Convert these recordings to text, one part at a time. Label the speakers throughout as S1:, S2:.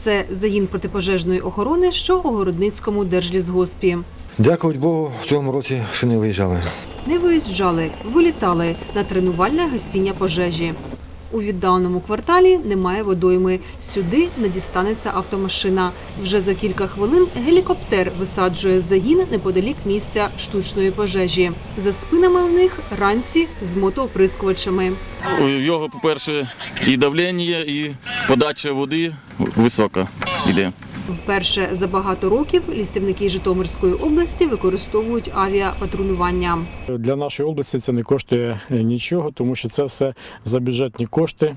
S1: Це загін протипожежної охорони, що у Городницькому держлісгоспі.
S2: Дякувати Богу, в цьому році ще не виїжджали.
S1: Не виїжджали, вилітали на тренувальне гасіння пожежі. У віддаленому кварталі немає водойми. Сюди не дістанеться автомашина. Вже за кілька хвилин гелікоптер висаджує загін неподалік місця штучної пожежі. За спинами у них ранці з мотооприскувачами.
S3: У його, по-перше, і давлення, і подача води висока йде.
S1: Вперше за багато років лісівники Житомирської області використовують авіапатрулювання.
S4: Для нашої області це не коштує е, нічого, тому що це все за бюджетні кошти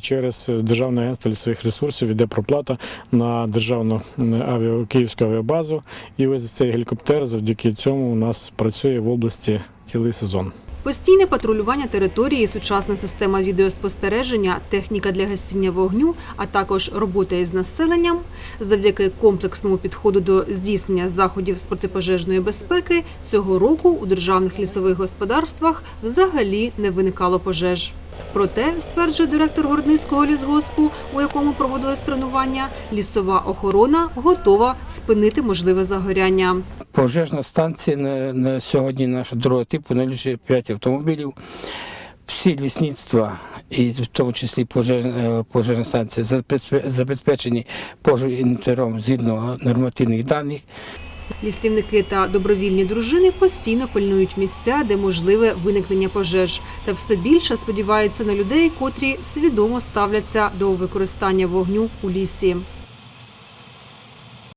S4: через Державне агентство лісових ресурсів іде проплата на державну авіа Київську авіабазу. І ось цей гелікоптер завдяки цьому у нас працює в області цілий сезон.
S1: Постійне патрулювання території, сучасна система відеоспостереження, техніка для гасіння вогню, а також робота із населенням. Завдяки комплексному підходу до здійснення заходів з протипожежної безпеки цього року у державних лісових господарствах взагалі не виникало пожеж. Проте, стверджує директор Городницького лісгоспу, у якому проводилось тренування, лісова охорона готова спинити можливе загоряння.
S5: Пожежна станція на, на сьогодні нашого другого типу налічує 5 автомобілів. Всі лісництва, і в тому числі пожежна, е, пожежна станція, забезпе- забезпечені пожежним згідно нормативних даних.
S1: Лісівники та добровільні дружини постійно пильнують місця, де можливе виникнення пожеж, та все більше сподіваються на людей, котрі свідомо ставляться до використання вогню у лісі.